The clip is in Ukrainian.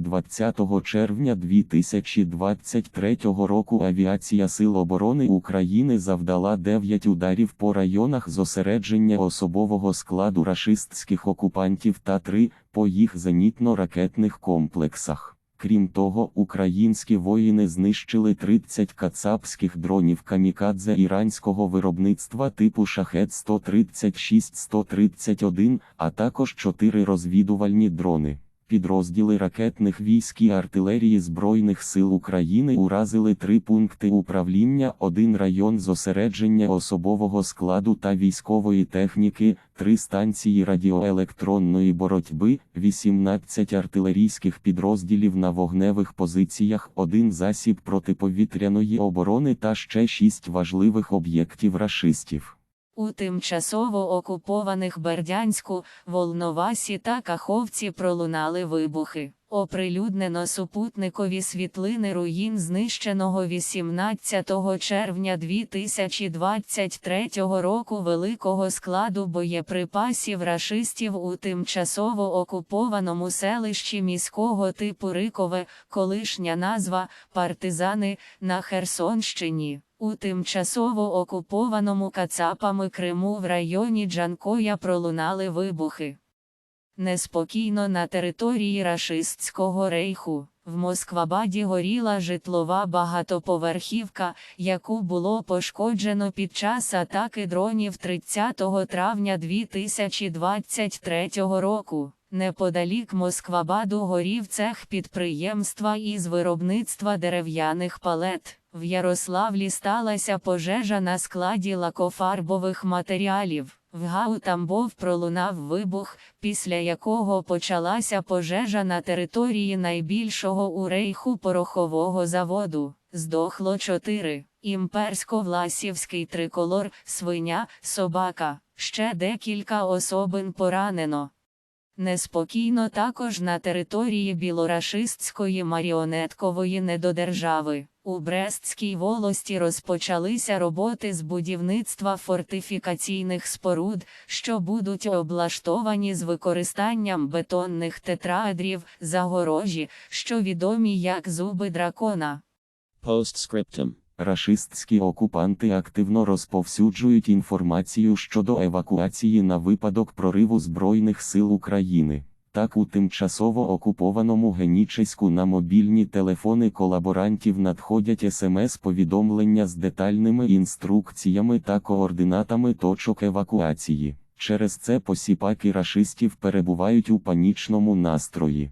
20 червня 2023 року авіація Сил оборони України завдала 9 ударів по районах зосередження особового складу рашистських окупантів та 3 по їх зенітно-ракетних комплексах. Крім того, українські воїни знищили 30 кацапських дронів камікадзе іранського виробництва типу Шахет 136-131, а також 4 розвідувальні дрони. Підрозділи ракетних військ і артилерії Збройних сил України уразили три пункти управління, один район зосередження особового складу та військової техніки, три станції радіоелектронної боротьби, 18 артилерійських підрозділів на вогневих позиціях, один засіб протиповітряної оборони та ще шість важливих об'єктів рашистів. У тимчасово окупованих Бердянську, Волновасі та Каховці пролунали вибухи. Оприлюднено супутникові світлини руїн знищеного 18 червня 2023 року великого складу боєприпасів рашистів у тимчасово окупованому селищі міського типу Рикове, колишня назва Партизани на Херсонщині. У тимчасово окупованому Кацапами Криму в районі Джанкоя пролунали вибухи. Неспокійно на території рашистського рейху. В Москвабаді горіла житлова багатоповерхівка, яку було пошкоджено під час атаки дронів 30 травня 2023 року. Неподалік Москвабаду горів цех підприємства із виробництва дерев'яних палет. В Ярославлі сталася пожежа на складі лакофарбових матеріалів. В Гау Тамбов пролунав вибух, після якого почалася пожежа на території найбільшого у рейху порохового заводу. Здохло чотири. Імперсько-власівський триколор, свиня, собака. Ще декілька особин поранено. Неспокійно також на території білорашистської маріонеткової недодержави. У Брестській волості розпочалися роботи з будівництва фортифікаційних споруд, що будуть облаштовані з використанням бетонних тетраедрів, загорожі, що відомі як зуби дракона. Postscriptum. Рашистські окупанти активно розповсюджують інформацію щодо евакуації на випадок прориву Збройних сил України. Так у тимчасово окупованому Генічеську на мобільні телефони колаборантів надходять смс-повідомлення з детальними інструкціями та координатами точок евакуації. Через це посіпаки рашистів перебувають у панічному настрої.